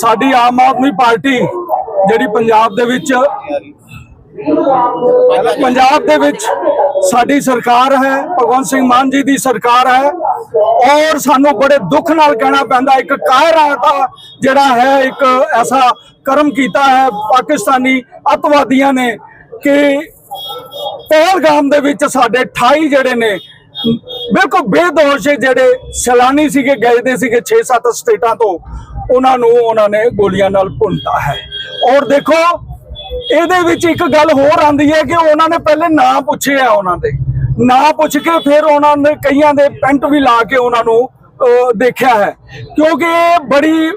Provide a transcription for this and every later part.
ਸਾਡੀ ਆਮ ਆਦਮੀ ਪਾਰਟੀ ਜਿਹੜੀ ਪੰਜਾਬ ਦੇ ਵਿੱਚ ਪੰਜਾਬ ਦੇ ਵਿੱਚ ਸਾਡੀ ਸਰਕਾਰ ਹੈ, ਭਗਵੰਤ ਸਿੰਘ ਮਾਨ ਜੀ ਦੀ ਸਰਕਾਰ ਹੈ, ਔਰ ਸਾਨੂੰ ਬੜੇ ਦੁੱਖ ਨਾਲ ਕਹਿਣਾ ਪੈਂਦਾ, ਇੱਕ ਕਾਇਰਾ ਦਾ ਜਿਹੜਾ ਹੈ, ਇੱਕ ਐਸਾ ਕਰਮ ਕੀਤਾ ਹੈ, ਪਾਕਿਸਤਾਨੀ ਅਤਵਾਦੀਆਂ ਨੇ ਕਿ ਪਹਿਲਗਾਮ ਦੇ ਵਿੱਚ ਸਾਡੇ 28 ਜਿਹੜੇ ਨੇ, ਬਿਲਕੁਲ ਬੇਦੋਸ਼ ਜਿਹੜੇ ਸੈਲਾਨੀ ਸੀਗੇ, ਗਏ ਦੇ ਸੀਗੇ 6-7 ਸਟੇਟਾਂ ਤੋਂ, ਉਹਨਾਂ ਨੂੰ ਉਹਨਾਂ ਨੇ ਗੋਲੀਆਂ ਨਾਲ ਭੁੰਨਤਾ ਹੈ। ਔਰ ਦੇਖੋ, ਇਹਦੇ ਵਿੱਚ ਇੱਕ ਗੱਲ ਹੋਰ ਆਂਦੀ ਹੈ ਕਿ ਉਹਨਾਂ ਨੇ ਪਹਿਲੇ ਨਾਂ ਪੁੱਛੇ ਆ ਉਹਨਾਂ ਦੇ। ਨਾਂ ਪੁੱਛ ਕੇ ਫਿਰ ਉਹਨਾਂ ਨੇ ਕਈਆਂ ਦੇ ਪੈਂਟ ਵੀ ਲਾ ਕੇ ਉਹਨਾਂ ਨੂੰ ਦੇਖਿਆ ਹੈ। ਕਿਉਂਕਿ ਇਹ ਬੜੀ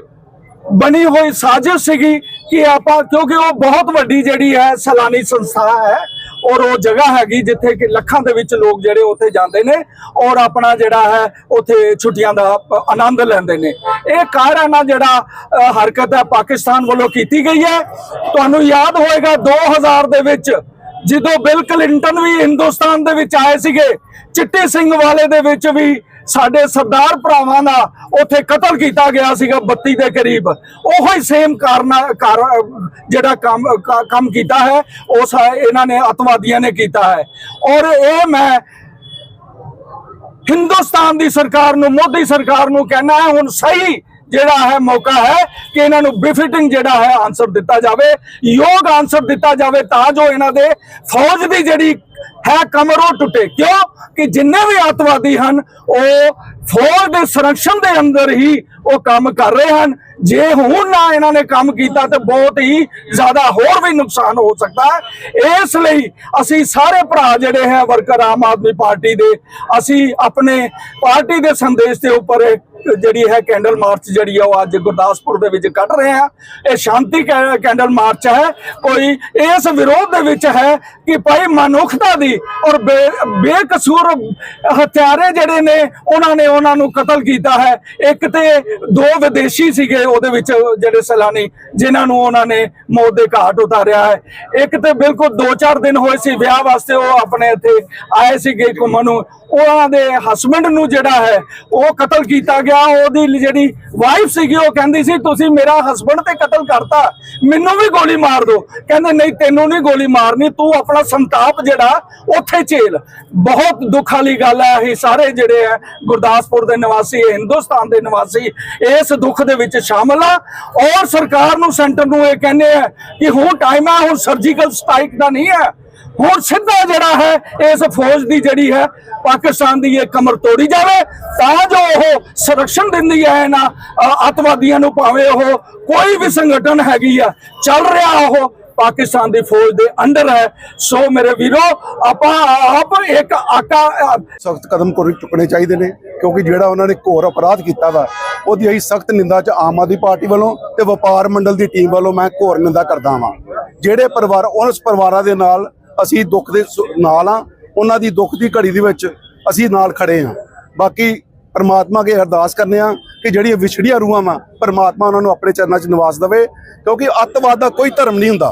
ਬਣੀ ਹੋਈ ਸਾਜ਼ਿਸ਼ ਸੀਗੀ ਕਿ ਆਪਾਂ, ਕਿਉਂਕਿ ਉਹ ਬਹੁਤ ਵੱਡੀ ਜਿਹੜੀ ਹੈ ਸੈਲਾਨੀ ਸੰਸਥਾ ਹੈ ਔਰ ਉਹ ਜਗ੍ਹਾ ਹੈਗੀ ਜਿੱਥੇ ਕਿ ਲੱਖਾਂ ਦੇ ਵਿੱਚ ਲੋਕ ਜਿਹੜੇ ਉੱਥੇ ਜਾਂਦੇ ਨੇ ਔਰ ਆਪਣਾ ਜਿਹੜਾ ਹੈ ਉੱਥੇ ਛੁੱਟੀਆਂ ਦਾ ਆਨੰਦ ਲੈਂਦੇ ਨੇ। ਇਹ ਕਾਇਰਾਨਾ ਜਿਹੜਾ ਹਰਕਤ ਹੈ ਪਾਕਿਸਤਾਨ ਵੱਲੋਂ ਕੀਤੀ ਗਈ ਹੈ। ਤੁਹਾਨੂੰ ਯਾਦ ਹੋਏਗਾ 2000 ਦੇ ਵਿੱਚ ਜਦੋਂ ਬਿਲ ਕਲਿੰਟਨ ਵੀ ਹਿੰਦੁਸਤਾਨ ਦੇ ਵਿੱਚ ਆਏ ਸੀਗੇ, ਚਿੱਟੇ ਸਿੰਘ ਵਾਲੇ ਦੇ ਵਿੱਚ ਵੀ ਸਾਡੇ ਸਰਦਾਰ ਭਰਾਵਾਂ ਦਾ ਉੱਥੇ ਕਤਲ ਕੀਤਾ ਗਿਆ ਸੀਗਾ 32 ਦੇ ਕਰੀਬ। ਉਹੋ ਹੀ ਸੇਮ ਕਾਰਨ ਜਿਹੜਾ ਕੰਮ ਕੰਮ ਕੀਤਾ ਹੈ ਉਹ ਇਹਨਾਂ ਨੇ ਅਤਵਾਦੀਆਂ ਨੇ ਕੀਤਾ ਹੈ। ਔਰ ਇਹ ਮੈਂ ਹਿੰਦੁਸਤਾਨ ਦੀ ਸਰਕਾਰ ਨੂੰ, ਮੋਦੀ ਸਰਕਾਰ ਨੂੰ ਕਹਿਣਾ ਹੈ, ਹੁਣ ਸਹੀ ਜਿਹੜਾ ਹੈ ਮੌਕਾ ਹੈ ਕਿ ਇਹਨਾਂ ਨੂੰ ਬਿਫਿਟਿੰਗ ਜਿਹੜਾ ਹੈ ਆਨਸਰ ਦਿੱਤਾ ਜਾਵੇ। ਯੋਗ ਆਨਸਰ ਦਿੱਤਾ ਜਾਵੇ ਤਾਂ ਜੋ ਇਹਨਾਂ ਦੇ ਫੌਜ ਦੀ ਜਿਹੜੀ ਹੈ ਕਮਰ ਉਹ ਟੁੱਟੇ। ਕਿਉਂ? ਕਿ ਜਿੰਨੇ ਵੀ ਅੱਤਵਾਦੀ ਹਨ, ਉਹ ਫੌਜ ਦੇ ਸੰਰਕਸ਼ਣ ਦੇ ਅੰਦਰ ਹੀ ਉਹ ਕੰਮ ਕਰ ਰਹੇ ਹਨ। ਜੇ ਹੁਣ ਨਾ ਇਹਨਾਂ ਨੇ ਕੰਮ ਕੀਤਾ, ਤੇ ਬਹੁਤ ਹੀ ਜ਼ਿਆਦਾ ਹੋਰ ਵੀ ਨੁਕਸਾਨ ਹੋ ਸਕਦਾ ਹੈ। ਇਸ ਲਈ ਅਸੀਂ ਸਾਰੇ ਭਰਾ ਜਿਹੜੇ ਹੈ, ਵਰਕਰ ਆਮ ਆਦਮੀ ਪਾਰਟੀ ਦੇ, ਅਸੀਂ ਆਪਣੇ ਪਾਰਟੀ ਦੇ ਸੰਦੇਸ਼ ਦੇ ਉੱਪਰ ਜਿਹੜੀ ਹੈ, ਕੈਂਡਲ ਮਾਰਚ ਜਿਹੜੀ ਹੈ, ਉਹ ਅੱਜ ਗੁਰਦਾਸਪੁਰ ਦੇ ਵਿੱਚ ਕੱਢ ਰਹੇ ਆ ਇਹ ਸ਼ਾਂਤੀ ਕੈਂਡਲ ਮਾਰਚ ਹੈ। ਕੋਈ ਇਸ ਵਿਰੋਧ ਦੇ ਵਿੱਚ ਹੈ ਕਿ ਭਾਈ ਮਨੁੱਖਤਾ ਦੀ ਔਰ ਬੇਕਸੂਰ ਹਥਿਆਰੇ ਜਿਹੜੇ ਨੇ, ਉਹਨਾਂ ਨੇ ਉਹਨਾਂ ਨੂੰ ਕਤਲ ਕੀਤਾ ਹੈ। ਇੱਕ ਤੇ ਦੋ ਵਿਦੇਸ਼ੀ ਸੀਗੇ ਉਹਦੇ ਵਿੱਚ ਜਿਹੜੇ ਸੈਲਾਨੀ, ਜਿਨ੍ਹਾਂ ਨੂੰ ਉਹਨਾਂ ਨੇ ਮੌਤ ਦੇ ਘਾਟ ਉਤਾਰਿਆ ਹੈ। ਇੱਕ ਤੇ ਬਿਲਕੁਲ 2-4 ਦਿਨ ਹੋਏ ਸੀ ਵਿਆਹ ਵਾਸਤੇ ਉਹ ਆਪਣੇ ਇੱਥੇ ਆਏ ਸੀਗੇ ਘੁੰਮਣ ਨੂੰ। ਉਹਨਾਂ ਦੇ ਹਸਬੰਡ ਨੂੰ ਜਿਹੜਾ ਹੈ, ਉਹ ਕਤਲ ਕੀਤਾ ਗਿਆ। ਉਹਦੀ ਜਿਹੜੀ ਵਾਈਫ ਸੀਗੀ, ਉਹ ਕਹਿੰਦੀ ਸੀ, ਤੁਸੀਂ ਮੇਰਾ ਹਸਬੰਡ ਤੇ ਕਤਲ ਕਰਤਾ। ਮੈਨੂੰ ਵੀ ਗੋਲੀ ਮਾਰ ਦਿਓ। ਕਹਿੰਦੇ, ਨਹੀਂ, ਤੈਨੂੰ ਨਹੀਂ ਗੋਲੀ ਮਾਰਨੀ। ਤੂੰ ਆਪਣਾ ਸੰਤਾਪ ਜਿਹੜਾ ਉੱਥੇ ਝੇਲ। ਬਹੁਤ ਦੁੱਖ ਵਾਲੀ ਗੱਲ ਹੈ ਇਹ ਸਾਰੇ ਜਿਹੜੇ ਹੈ ਗੁਰਦਾਸਪੁਰ ਦੇ ਨਿਵਾਸੀ ਹਿੰਦੁਸਤਾਨ ਦੇ ਨਿਵਾਸੀ ਇਸ ਦੁੱਖ ਦੇ ਵਿੱਚ ਸ਼ਾਮਲ ਆ। ਔਰ ਸਰਕਾਰ ਨੂੰ ਸੈਂਟਰ ਨੂੰ ਇਹ ਕਹਿੰਦੇ ਆ ਕਿ ਹੁਣ ਟਾਈਮ ਹੈ ਹੁਣ ਸਰਜੀਕਲ ਸਟ੍ਰਾਈਕ ਦਾ ਨਹੀਂ ਹੈ। ਹੁਣ ਸਿੱਧਾ ਜਿਹੜਾ ਹੈ ਇਸ ਫੌਜ ਦੀ ਜਿਹੜੀ ਹੈ ਪਾਕਿਸਤਾਨ ਦੀ ਇਹ ਕਮਰ ਤੋੜੀ ਜਾਵੇ ਤਾਂ ਜੋ ਉਹ ਸੰਰਕਸ਼ਣ ਦਿੰਦੀ ਹੈ ਇਹਨਾਂ ਅ, ਅੱਤਵਾਦੀਆਂ ਨੂੰ ਭਾਵੇਂ ਉਹ ਕੋਈ ਵੀ ਸੰਗਠਨ ਹੈਗੀ ਆ ਚੱਲ ਰਿਹਾ ਉਹ ਪਾਕਿਸਤਾਨ ਦੀ ਫੌਜ ਦੇ ਅੰਡਰ ਹੈ। ਸੋ ਮੇਰੇ ਵੀਰੋ, ਆਪਾਂ ਆਪ ਇੱਕ ਆਕਾ ਸਖਤ ਕਦਮ ਚੁੱਕਣੇ ਚਾਹੀਦੇ ਨੇ, ਕਿਉਂਕਿ ਜਿਹੜਾ ਉਹਨਾਂ ਨੇ ਘੋਰ ਅਪਰਾਧ ਕੀਤਾ ਵਾ, ਉਹਦੀ ਅਸੀਂ ਸਖਤ ਨਿੰਦਾ ਚ ਆਮ ਆਦਮੀ ਪਾਰਟੀ ਵੱਲੋਂ ਤੇ ਵਪਾਰ ਮੰਡਲ ਦੀ ਟੀਮ ਵੱਲੋਂ ਮੈਂ ਘੋਰ ਨਿੰਦਾ ਕਰਦਾ ਵਾਂ। ਜਿਹੜੇ ਪਰਿਵਾਰ ਉਸ ਪਰਿਵਾਰਾਂ ਦੇ ਨਾਲ ਅਸੀਂ ਦੁੱਖ ਦੇ ਨਾਲ ਆ, ਉਹਨਾਂ ਦੀ ਦੁੱਖ ਦੀ ਘੜੀ ਦੇ ਵਿੱਚ ਅਸੀਂ ਨਾਲ ਖੜੇ ਆ। ਬਾਕੀ ਪਰਮਾਤਮਾ ਅਗੇ ਅਰਦਾਸ ਕਰਨੇ ਆ ਕਿ ਜਿਹੜੀਆਂ ਵਿਛੜੀਆਂ ਰੂਹਾਂ ਵਾ, ਪਰਮਾਤਮਾ ਉਹਨਾਂ ਨੂੰ ਆਪਣੇ ਚਰਨਾਂ 'ਚ ਨਿਵਾਸ ਦੇਵੇ, ਕਿਉਂਕਿ ਅੱਤਵਾਦ ਦਾ ਕੋਈ ਧਰਮ ਨਹੀਂ ਹੁੰਦਾ।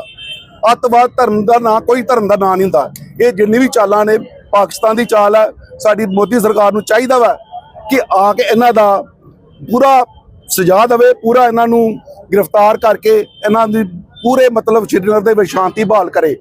ਅੱਤਵਾਦ ਧਰਮ ਦਾ ਨਾਂ, ਕੋਈ ਧਰਮ ਦਾ ਨਾਂ ਨਹੀਂ ਹੁੰਦਾ। ਇਹ ਜਿੰਨੀ ਵੀ ਚਾਲਾਂ ਨੇ, ਪਾਕਿਸਤਾਨ ਦੀ ਚਾਲ ਹੈ, ਸਾਡੀ ਮੋਦੀ ਸਰਕਾਰ ਨੂੰ ਚਾਹੀਦਾ ਵਾ ਕਿ ਆ ਕੇ ਇਹਨਾਂ ਦਾ ਪੂਰਾ ਸਜ਼ਾ ਦੇਵੇ, ਪੂਰਾ ਇਹਨਾਂ ਨੂੰ ਗ੍ਰਿਫਤਾਰ ਕਰਕੇ ਇਹਨਾਂ ਦੀ ਪੂਰੇ ਮਤਲਬ ਸ਼੍ਰੀਨਗਰ ਦੇ ਵਿੱਚ ਸ਼ਾਂਤੀ ਬਹਾਲ ਕਰੇ।